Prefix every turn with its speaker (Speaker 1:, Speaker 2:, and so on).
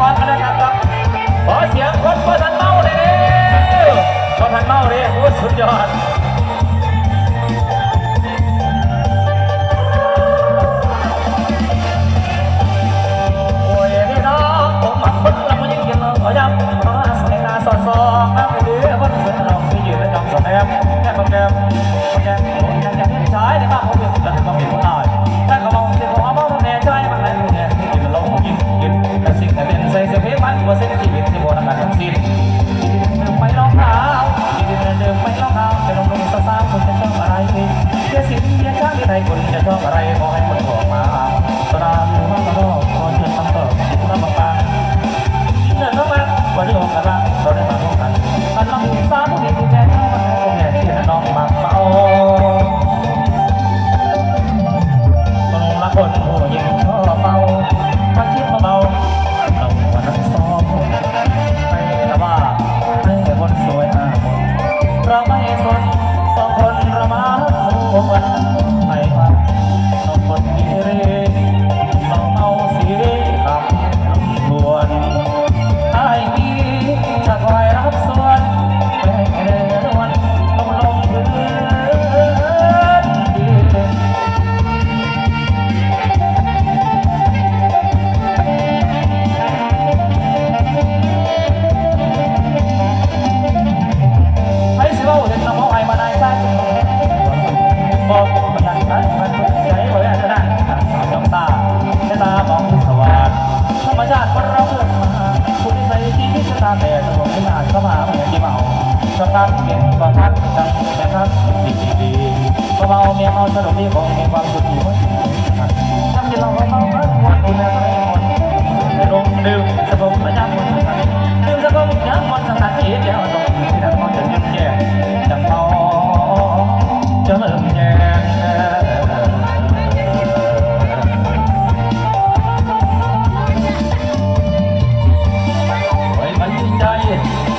Speaker 1: พรกันนะครับครับขอเสียงคนพ่อทันเมาเลยพ่อทันเมาเลยโอ้สุดยอดโอ้ยพี่น้องผมมาคนละมันยังกินเราขอย้ำ ที่ช่างที่ไหนคุณจะชองอะไรขอให้คุณบอกมาตราหรือว่ากระรอกขอเชิญคำตอบที่คุณบางเดินเข้ามาวันนี้ออกกันละเราได้มาพบกันมันลองสามผู้ มันคนใจไว้อาจจะได้สาวจ้องตาแค่ตามองสว่างธรรมชาติคนเราเกิดมาคุณที่ใส่ที่ที่ตาแต่ตัวไม่นานก็มาเหมือนที่เมาชอบทักเก่งก็ทักจังแต่ทักดีดีก็เมาเมียเมาสนุกดีคงมีความสุขอยู่เมื่อวันคุณแล้ว